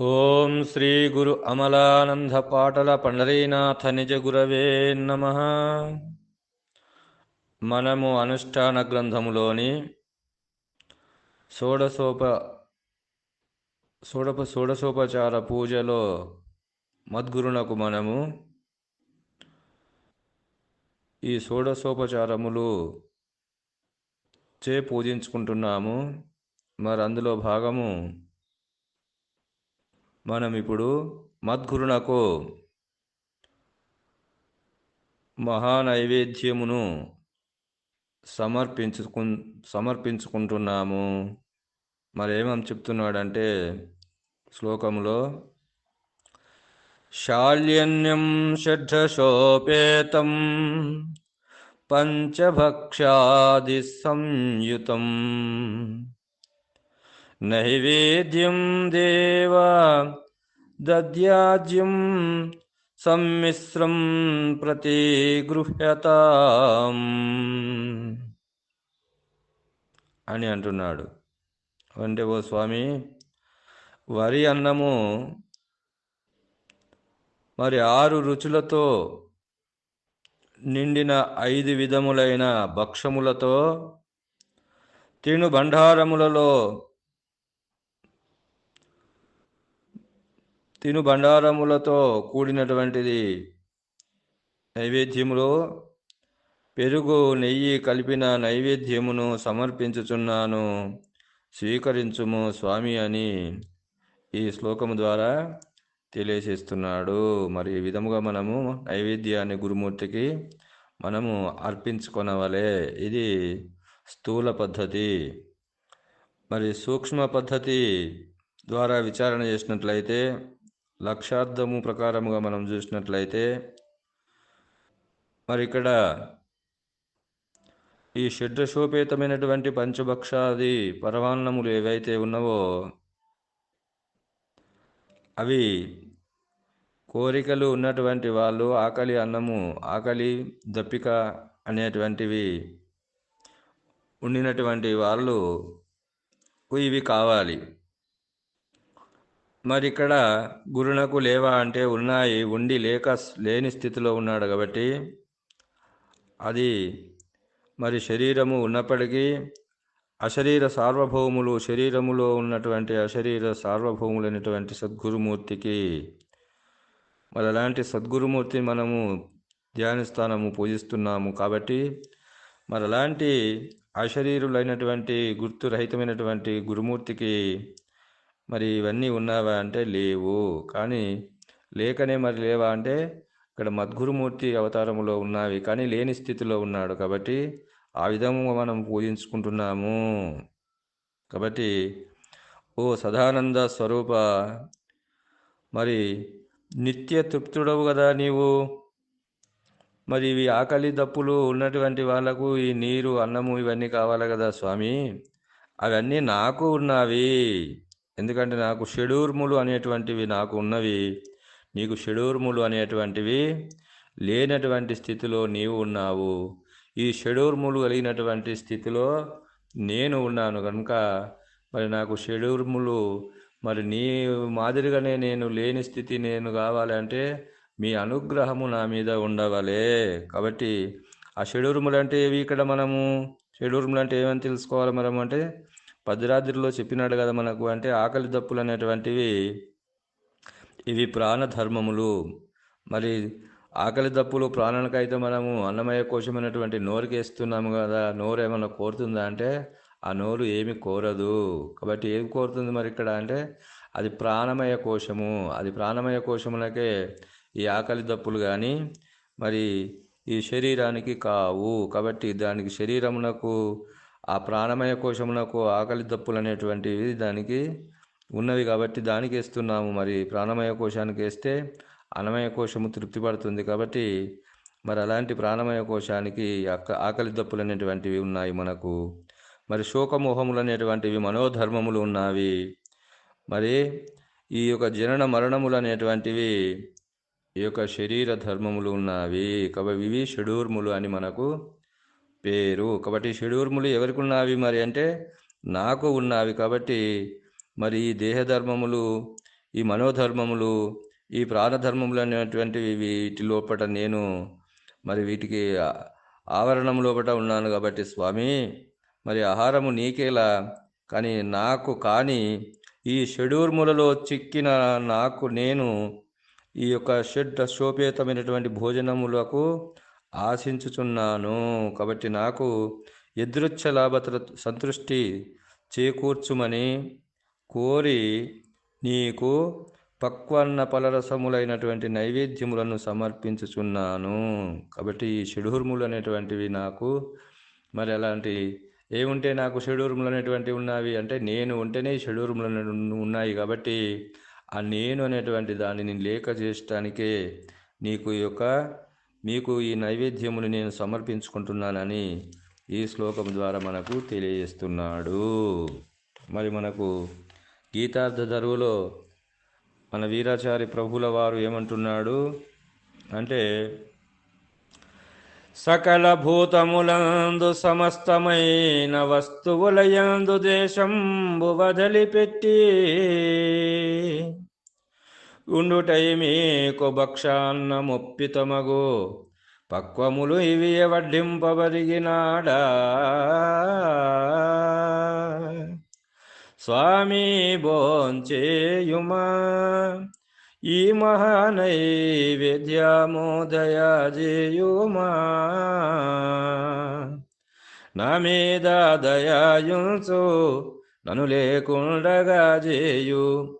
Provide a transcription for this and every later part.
ఓం శ్రీ గురు అమలానంద పాటల పండరీనాథ నిజ గురవే నమ. మనము అనుష్ఠాన గ్రంథములోని షోడసోప షోడప షోడసోపచార పూజలో మద్గురునకు మనము ఈ షోడసోపచారములు చే పూజించుకుంటున్నాము. మరి అందులో భాగము మనం ఇప్పుడు మద్గురునకు మహానైవేద్యమును సమర్పించుకు సమర్పించుకుంటున్నాము. మరేమని చెప్తున్నాడంటే శ్లోకములో శాల్యన్యం షడ్షోపేతం పంచభక్షాది సంయుతం నైవేద్యం దేవ దద్యాజ్యం సమ్మిశ్రం ప్రతి గృహ్యతాం అని అంటున్నాడు. అంటే ఓ స్వామి వరి అన్నము మరి ఆరు రుచులతో నిండిన ఐదు విధములైన భక్షములతో తిను భండారములలో తిను బండారములతో కూడినటువంటిది నైవేద్యములో పెరుగు నెయ్యి కలిపిన నైవేద్యమును సమర్పించుచున్నాను. స్వీకరించుము స్వామి అని ఈ శ్లోకము ద్వారా తెలియజేస్తున్నాడు. మరి ఈ విధముగా మనము నైవేద్యాన్ని గురుమూర్తికి మనము అర్పించుకొనవలే. ఇది స్థూల పద్ధతి. మరి సూక్ష్మ పద్ధతి ద్వారా విచారణ చేసినట్లయితే లక్షార్థము ప్రకారముగా మనం చూసినట్లయితే మరి ఇక్కడ ఈ షడ్రశోపేతమైనటువంటి పంచభక్షాది పరమాన్నములు ఏవైతే ఉన్నవో అవి కోరికలు ఉన్నటువంటి వాళ్ళు ఆకలి అన్నము ఆకలి దప్పిక అనేటువంటివి ఉండినటువంటి వాళ్ళు ఇవి కావాలి. మరి ఇక్కడ గురునకు లేవా అంటే ఉన్నాయి ఉండి లేక లేని స్థితిలో ఉన్నాడు కాబట్టి అది మరి శరీరము ఉన్నప్పటికీ అశరీర సార్వభౌములు శరీరములో ఉన్నటువంటి అశరీర సార్వభౌములైనటువంటి సద్గురుమూర్తికి మరి అలాంటి సద్గురుమూర్తిని మనము ధ్యానస్థానము పూజిస్తున్నాము కాబట్టి మరి అలాంటి అశరీరులైనటువంటి గుర్తురహితమైనటువంటి గురుమూర్తికి మరి ఇవన్నీ ఉన్నావా అంటే లేవు. కానీ లేకనే మరి లేవా అంటే ఇక్కడ మద్గురుమూర్తి అవతారంలో ఉన్నవి. కానీ లేని స్థితిలో ఉన్నాడు కాబట్టి ఆ విధంగా మనం పూజించుకుంటున్నాము. కాబట్టి ఓ సదానంద స్వరూప మరి నిత్య తృప్తుడవు కదా నీవు. మరి ఇవి ఆకలి దప్పులు ఉన్నటువంటి వాళ్ళకు ఈ నీరు అన్నము ఇవన్నీ కావాలి కదా స్వామి. అవన్నీ నాకు ఉన్నవి. ఎందుకంటే నాకు షెడూర్ములు అనేటువంటివి నాకు ఉన్నవి నీకు షెడూర్ములు అనేటువంటివి లేనటువంటి స్థితిలో నీవు ఉన్నావు. ఈ షెడూర్ములు కలిగినటువంటి స్థితిలో నేను ఉన్నాను కనుక మరి నాకు షెడూర్ములు మరి నీ మాదిరిగానే నేను లేని స్థితి నేను కావాలంటే మీ అనుగ్రహము నా మీద ఉండవలే. కాబట్టి ఆ షెడూర్ములు అంటే ఏవి ఇక్కడ మనము? షెడూర్ములు అంటే ఏమని తెలుసుకోవాలి మనం అంటే పదిరాత్రిలో చెప్పినాడు కదా మనకు. అంటే ఆకలి దప్పులు అనేటువంటివి ఇవి ప్రాణధర్మములు. మరి ఆకలి దప్పులు ప్రాణానికైతే మనము అన్నమయ కోశమైనటువంటి నోరుకి వేస్తున్నాము కదా. నోరు ఏమన్నా కోరుతుందా అంటే ఆ నోరు ఏమి కోరదు. కాబట్టి ఏమి కోరుతుంది మరి ఇక్కడ అంటే అది ప్రాణమయ కోశము. అది ప్రాణమయ కోశములకే ఈ ఆకలి దప్పులు కానీ మరి ఈ శరీరానికి కావు. కాబట్టి దానికి శరీరమునకు ఆ ప్రాణమయ కోశమునకు ఆకలి దప్పులు అనేటువంటివి దానికి ఉన్నవి కాబట్టి దానికి వేస్తున్నాము. మరి ప్రాణమయ కోశానికి వేస్తే అన్నమయ కోశము తృప్తి పడుతుంది కాబట్టి మరి అలాంటి ప్రాణమయ కోశానికి ఆకలి దప్పులు అనేటువంటివి ఉన్నాయి మనకు. మరి శోకమోహములు అనేటువంటివి మనోధర్మములు ఉన్నవి. మరి ఈ యొక్క జనన మరణములు అనేటువంటివి ఈ యొక్క శరీర ధర్మములు ఉన్నవి. కాబట్టి ఇవి షడూర్ములు అని మనకు పేరు కాబట్టి షెడ్యూర్ములు ఎవరికి ఉన్నవి మరి అంటే నాకు ఉన్నవి. కాబట్టి మరి ఈ దేహధర్మములు ఈ మనోధర్మములు ఈ ప్రాణధర్మములు అనేటువంటివి వీటి లోపల నేను మరి వీటికి ఆవరణం లోపల ఉన్నాను కాబట్టి స్వామి మరి ఆహారము నీకేలా? కానీ నాకు కానీ ఈ షెడ్యూర్ములలో చిక్కిన నాకు నేను ఈ యొక్క షెడ్ అశోపేతమైనటువంటి భోజనములకు ఆశించుచున్నాను. కాబట్టి నాకు ఎదురుచ్చ లాభతల సంతృష్టి చేకూర్చుమని కోరి నీకు పక్వన్న పలరసములైనటువంటి నైవేద్యములను సమర్పించుచున్నాను. కాబట్టి ఈ షెడూర్ములు అనేటువంటివి నాకు మరి అలాంటి ఏముంటే నాకు షెడూర్ములు అనేటువంటివి ఉన్నవి అంటే నేను ఉంటేనే ఈ షెడూర్ములు ఉన్నాయి కాబట్టి ఆ నేను అనేటువంటి దానిని లేక చేయటానికే నీకు ఈ యొక్క మీకు ఈ నైవేద్యమును నేను సమర్పించుకుంటున్నానని ఈ శ్లోకం ద్వారా మనకు తెలియజేస్తున్నాడు. మరి మనకు గీతార్థ ధరువులో మన వీరాచారి ప్రభుల వారు ఏమంటున్నాడు అంటే సకల భూతములందు సమస్తమైన వస్తువులయందు దేశంబు వదిలిపెట్టి ఉండుటై మీకు భక్షాన్నమొప్పితమగు పక్వములు ఇవి వడ్డింపబరిగినాడా స్వామి భోంచేయుమా. ఈ మహానైవేద్యమోదయాజేయుమా. నా మీద దయాయుంచు నన్ను లేకుండగా జేయు.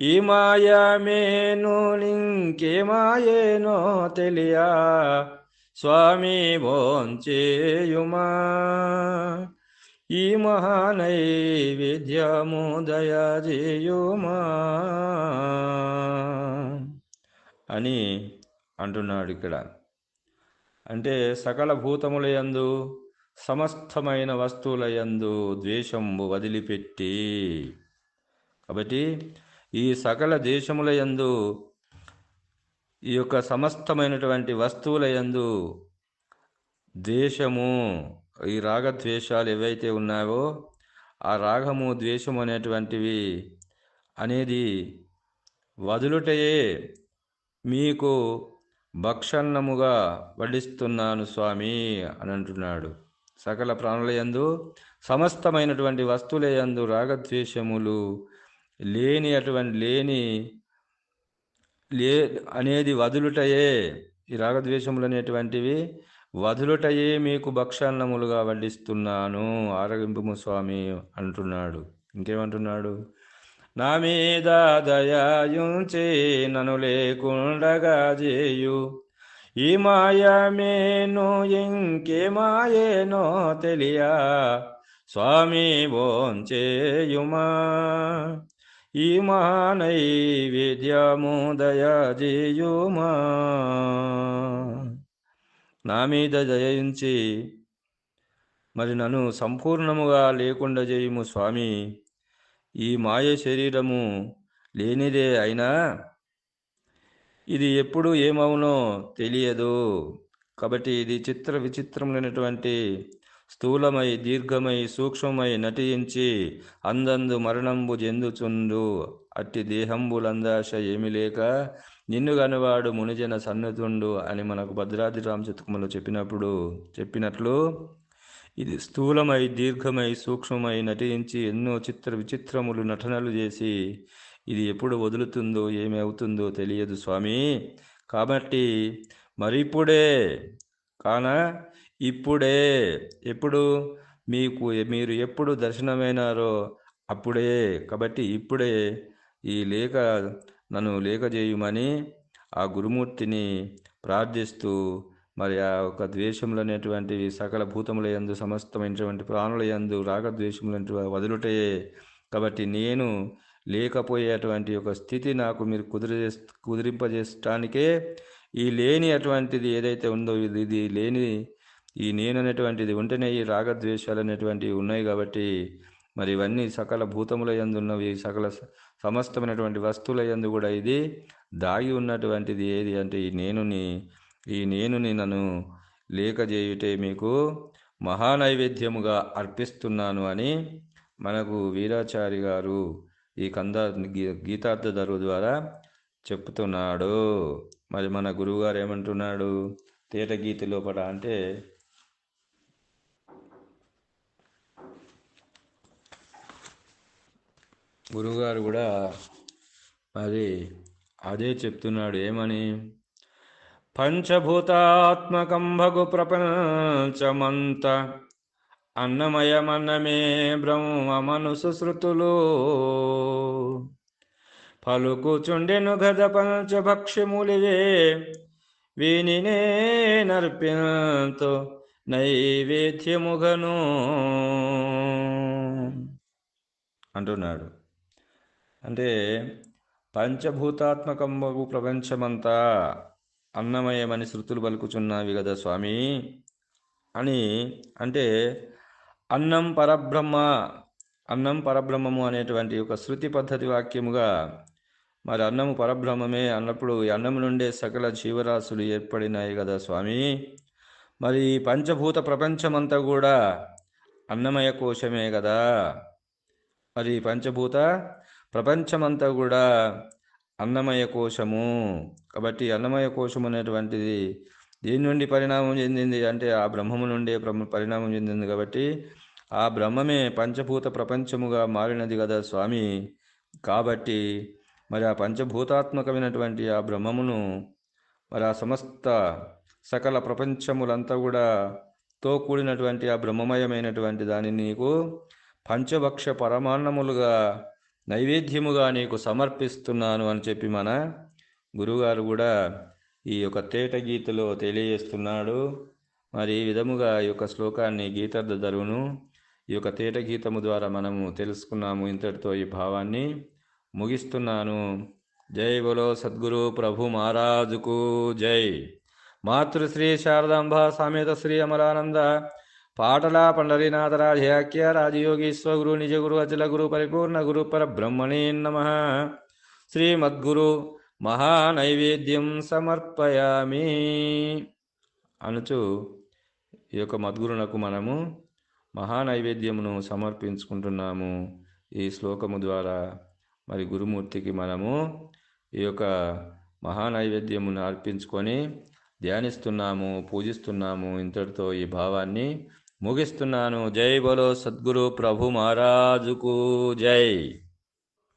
ఈ మాయమేను లింకే మాయేనో తెలియా? స్వామి భోంచేయుమా? ఈ మహానైవేద్యము చేయుమా అని అంటున్నాడు ఇక్కడ. అంటే సకల భూతముల యందు సమస్తమైన వస్తువుల యందు ద్వేషంబు వదిలిపెట్టి. కాబట్టి ఈ సకల దేశముల యందు ఈ యొక్క సమస్తమైనటువంటి వస్తువుల యందు ద్వేషము ఈ రాగద్వేషాలు ఏవైతే ఉన్నాయో ఆ రాగము ద్వేషము అనేటువంటివి అనేది వదులుటయే మీకు భక్షన్నముగా వడిస్తున్నాను స్వామి అని అంటున్నాడు. సకల ప్రాణులయందు సమస్తమైనటువంటి వస్తువులయందు రాగద్వేషములు లేని అటువంటి లేని లే అనేది వదులుటయే. ఈ రాగద్వేషములు అనేటువంటివి వదులుటయే మీకు భక్షాన్నములుగా వడ్డిస్తున్నాను ఆరగింపు స్వామి అంటున్నాడు. ఇంకేమంటున్నాడు? నా మీద దయాయుంచే నన్ను లేకుండగా చేయు. ఈ మాయమేను ఇంకే మాయేనో తెలియా. స్వామి భోంచేయుమా ఈ మహానైవేద్యము దయజేయుమా నా మీద జయించి మరి నన్ను సంపూర్ణముగా లేకుండా చేయుము స్వామి. ఈ మాయ శరీరము లేనిదే అయినా ఇది ఎప్పుడు ఏమవునో తెలియదు. కాబట్టి ఇది చిత్ర విచిత్రములైనటువంటి స్థూలమై దీర్ఘమై సూక్ష్మమై నటించి అందందు మరణంబు చెందుచుండు. అట్టి దేహంబులందాశ ఏమి లేక నిన్ను గనువాడు మునిజన సన్నతుండు అని మనకు భద్రాద్రి రామచతుకుమలో చెప్పినప్పుడు చెప్పినట్లు ఇది స్థూలమై దీర్ఘమై సూక్ష్మమై నటించి ఎన్నో చిత్ర విచిత్రములు నటనలు చేసి ఇది ఎప్పుడు వదులుతుందో ఏమి అవుతుందో తెలియదు స్వామి. కాబట్టి మరిప్పుడే కాన ఇప్పుడే ఎప్పుడు? మీకు మీరు ఎప్పుడు దర్శనమైనారో అప్పుడే. కాబట్టి ఇప్పుడే ఈ లేఖ నన్ను లేఖ చేయమని ఆ గురుమూర్తిని ప్రార్థిస్తూ మరి ఆ యొక్క ద్వేషములు అనేటువంటివి సకల భూతముల యందు సమస్తమైనటువంటి ప్రాణుల యందు రాగద్వేషములు వదులుటయే కాబట్టి నేను లేకపోయేటువంటి ఒక స్థితి నాకు మీరు కుదిరే కుదిరింపజేయటానికే ఈ లేని అటువంటిది ఏదైతే ఉందో ఇది ఇది లేని ఈ నేను అనేటువంటిది ఉంటేనే ఈ రాగద్వేషాలు అనేటువంటివి ఉన్నాయి కాబట్టి మరి ఇవన్నీ సకల భూతముల యందు ఉన్నవి సకల సమస్తమైనటువంటి వస్తువుల యందు కూడా ఇది దాగి ఉన్నటువంటిది ఏది అంటే ఈ నేనుని ఈ నేనుని నన్ను లేక చేయుటే మీకు మహానైవేద్యముగా అర్పిస్తున్నాను అని మనకు వీరాచారి గారు ఈ కంద గీతార్థ ధరువు ద్వారా చెప్తున్నాడు. మరి మన గురువుగారు ఏమంటున్నాడు? తేట గీతి లోపల అంటే గురువుగారు కూడా మరి అదే చెప్తున్నాడు ఏమని? పంచభూతాత్మకం భగు ప్రపంచమంత అన్నమయమన్నమే బ్రహ్మమను సుశ్రుతులు పలుకుచుండెను గద పంచభక్ష్యములివే వీనినే నర్పినంతో నైవేద్యముగను. అంటున్నాడు. అంటే పంచభూతాత్మకమ్మగు ప్రపంచమంతా అన్నమయమని శృతులు పలుకుచున్నావి కదా స్వామి అని అంటే అన్నం పరబ్రహ్మ అన్నం పరబ్రహ్మము అనేటువంటి ఒక శృతి పద్ధతి వాక్యముగా మరి అన్నము పరబ్రహ్మమే అన్నప్పుడు ఈ అన్నం నుండే సకల జీవరాశులు ఏర్పడినాయి కదా స్వామి. మరి పంచభూత ప్రపంచమంతా కూడా అన్నమయ కోశమే కదా మరి పంచభూత ప్రపంచమంతా కూడా అన్నమయ కోశము. కాబట్టి అన్నమయ కోశం అనేటువంటిది దీని నుండి పరిణామం చెందింది అంటే ఆ బ్రహ్మము నుండే బ్రహ్మ పరిణామం చెందింది కాబట్టి ఆ బ్రహ్మమే పంచభూత ప్రపంచముగా మారినది కదా స్వామి. కాబట్టి మరి ఆ పంచభూతాత్మకమైనటువంటి ఆ బ్రహ్మమును మరి ఆ సమస్త సకల ప్రపంచములంతా కూడా తో కూడినటువంటి ఆ బ్రహ్మమయమైనటువంటి దానిని నీకు పంచభక్ష పరమాన్నములుగా నైవేద్యముగా నీకు సమర్పిస్తున్నాను అని చెప్పి మన గురువుగారు కూడా ఈ యొక్క తేట గీతలో తెలియజేస్తున్నాడు. మరి ఈ విధముగా ఈ యొక్క శ్లోకాన్ని గీతార్థ ధరువును ఈ యొక్క తేట గీతము ద్వారా మనము తెలుసుకున్నాము ఇంతటితో ఈ భావాన్ని ముగిస్తున్నాను. జై బలో సద్గురు ప్రభు మహారాజుకు జై. మాతృశ్రీ శారదాంబ సమేత శ్రీ అమరానంద పాటల పండరీనాథరాధ్యాఖ్య రాజయోగీశ్వ గురు నిజ గురు అచల గురు పరిపూర్ణ గురు పరబ్రహ్మణే నమ. శ్రీమద్గురు మహానైవేద్యం సమర్పయామి. అనుచు ఈ యొక్క మద్గురునకు మనము మహానైవేద్యమును సమర్పించుకుంటున్నాము. ఈ శ్లోకము ద్వారా మరి గురుమూర్తికి మనము ఈ యొక్క మహానైవేద్యమును అర్పించుకొని ధ్యానిస్తున్నాము పూజిస్తున్నాము. ఇంతటితో ఈ భావాన్ని ముగిస్తున్నాను. జై బలో సద్గురు ప్రభు మహారాజుకు జై.